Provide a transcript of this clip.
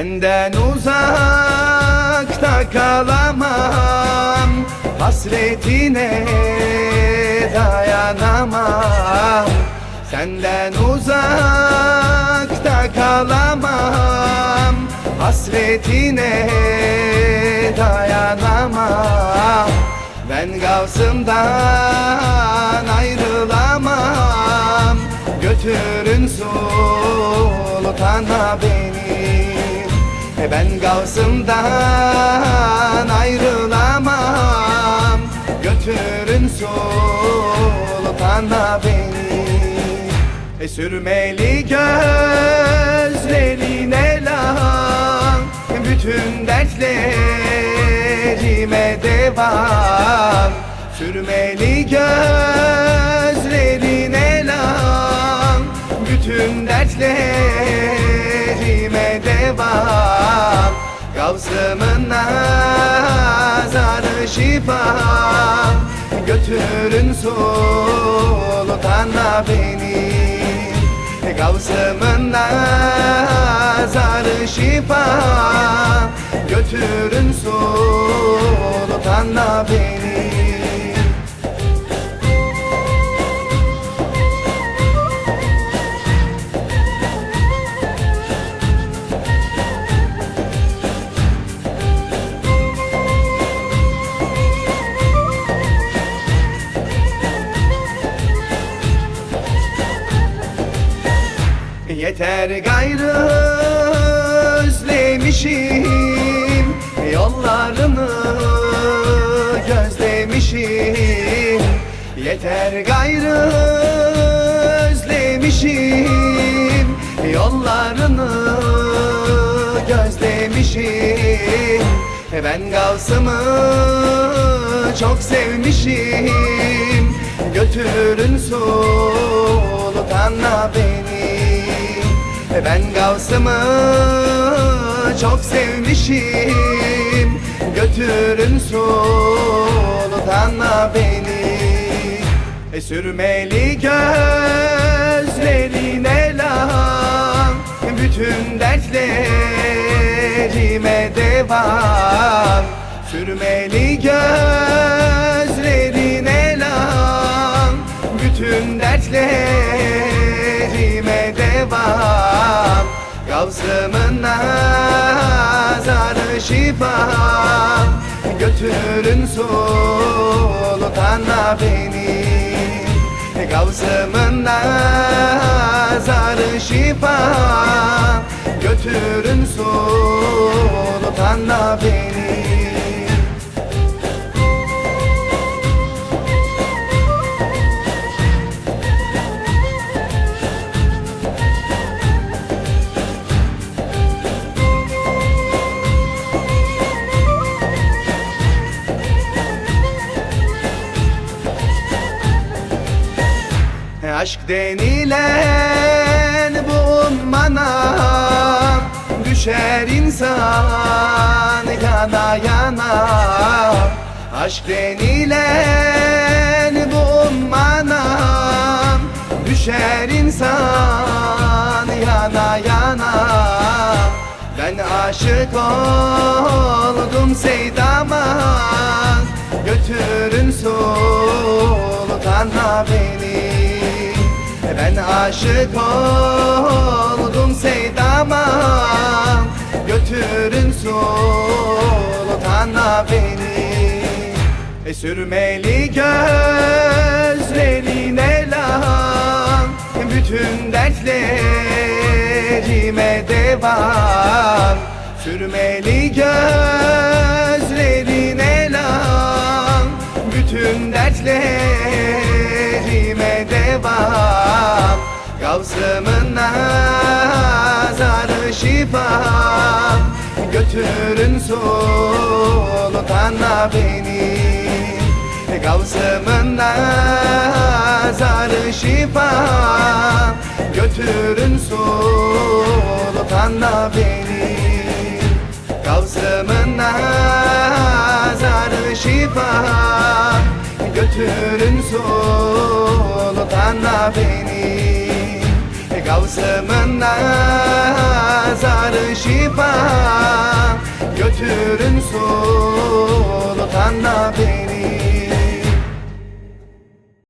Senden uzakta kalamam Hasretine dayanamam. Senden uzakta kalamam Hasretine dayanamam. Ben gavsımdan ayrılamam Götürün sultana beni E Ben gavsımdan ayrılamam. Götürün sultana beni. E sürmeli gözlerine lan. Bütün dertlerime devam. Sürmeli gözlerine lan. Bütün dertlerime Gavsımın nazarı şifa Götürün sultana beni. Gavsımın nazarı şifa Götürün sultana Yeter gayrı özlemişim. Yollarını gözlemişim. Yeter gayrı özlemişim. Yollarını gözlemişim. Ben Gavsım'ı çok sevmişim. Götürün sultana beni Ben Gavsım'ı çok sevmişim. Götürün sultana beni. E Sürmeli gözlerine lan. Bütün dertlerime devam. Sürmeli gözlerine Gavsımın nazarı şifa. Götürün sultana beni. Gavsımın nazarı şifa. Götürün sultana beni Aşk denilen bu ummana Düşer insan yana yana. Aşk denilen bu ummana Düşer insan yana yana. Ben aşık oldum Seydam'a Götürün sultana beni. ben aşık oldum Seydam'a Götürün sultana beni. E Sürmeli gözlerine lan. Bütün dertlerime devam. Sürmeli gözlerine lan. Bütün dertlerime devam Gavsımın nazarı şifa. Götürün sultana beni. Gavsımın nazarı şifa. Götürün sultana beni. Gavsımın nazarı şifa. Götürün sultana beni Gavsımın nazarı şifa Götürün sultanla beni